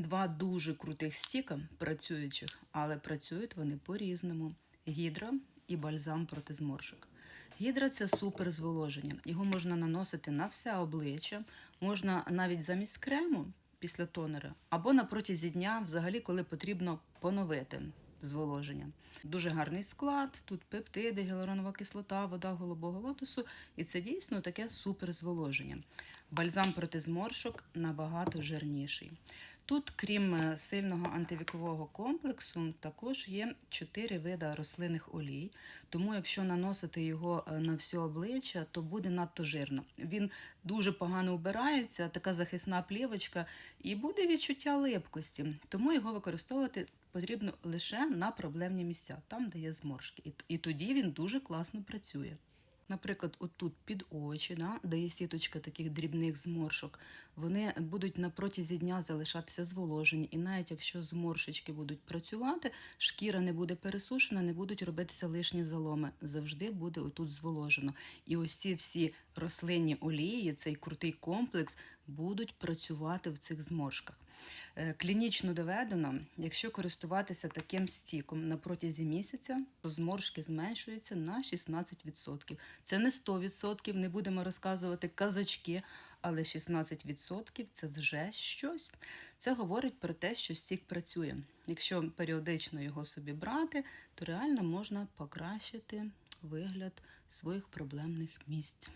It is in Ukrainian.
Два дуже крутих стіка працюючих, але працюють вони по-різному: гідра і бальзам проти зморшок. Гідра це супер зволоження. Його можна наносити на все обличчя, можна навіть замість крему після тонера, або на протязі дня, взагалі, коли потрібно поновити зволоження. Дуже гарний склад, тут пептиди, гіалуронова кислота, вода голубого лотосу, і це дійсно таке супер зволоження. Бальзам проти зморшок набагато жирніший. Тут, крім е, сильного антивікового комплексу, також є чотири види рослинних олій. Тому, якщо наносити його е, на все обличчя, то буде надто жирно. Він дуже погано вбирається, така захисна плівочка, і буде відчуття липкості. Тому його використовувати потрібно лише на проблемні місця, там, де є зморшки. І тоді він дуже класно працює. Наприклад, отут під очі, да, де є сіточка таких дрібних зморшок, вони будуть на протязі дня залишатися зволожені. І навіть якщо зморшечки будуть працювати, шкіра не буде пересушена, не будуть робитися лишні заломи. Завжди буде отут зволожено. І ось ці всі рослинні олії, цей крутий комплекс, будуть працювати в цих зморшках. Е, Клінічно доведено, якщо користуватися таким стіком на протязі місяця, то зморшки зменшуються на 16%. Це не 100%, не будемо розказувати казочки, але 16% це вже щось. Це говорить про те, що стік працює. Якщо періодично його собі брати, то реально можна покращити вигляд своїх проблемних місць.